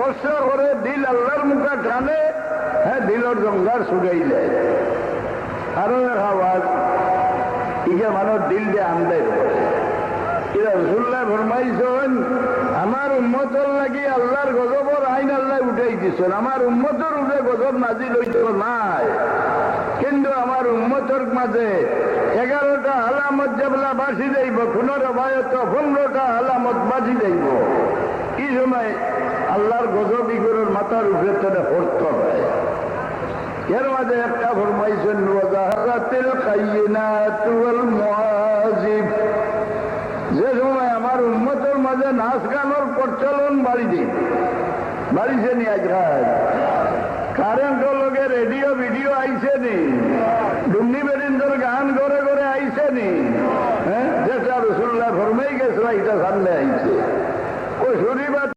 স্পর্শ করে দিল আল্লাহর মুখে টানে হ্যাঁ দিলর জঙ্গার শুকাইলে আরও খাবার ইকে মানুষ দিল দিয়ে আন্দাই এরা রসুল্লাহ ফরমাইছেন, আমার উম্মতর লাগি আল্লাহর গজবর আইন আল্লাহ উঠাই দিছেন। আমার উম্মতর উঠে গজব নাজিল হইত নাই। কিন্তু আমার উম্মতর মাঝে এগারোটা আলামত যেবলা বাসি যাইব পনেরো বায়ত পনেরোটা আলামত বাসি যাইব। কি সময় আল্লাহর গজব ইগুলোর মাথার উপরে তারা পড়তে হয় এর মাঝে একটা ফরমাইছেন, ওয়াজাহারাতিল কাইয়িনাত ওয়াল মুআজিব। যে সময় আমার উন্মতের মাঝে নাচ গানোর প্রচলন বাড়ি দিই বাড়িছে নি আজকাল কারেন্টের লগে রেডিও ভিডিও আইছে নি? ডুমনি বেরিন্দর গান করে করে আইছে নি? হ্যাঁ? যেটা রসুল্লাহ ফরমেই গেছিল, এটা সামনে আইছে।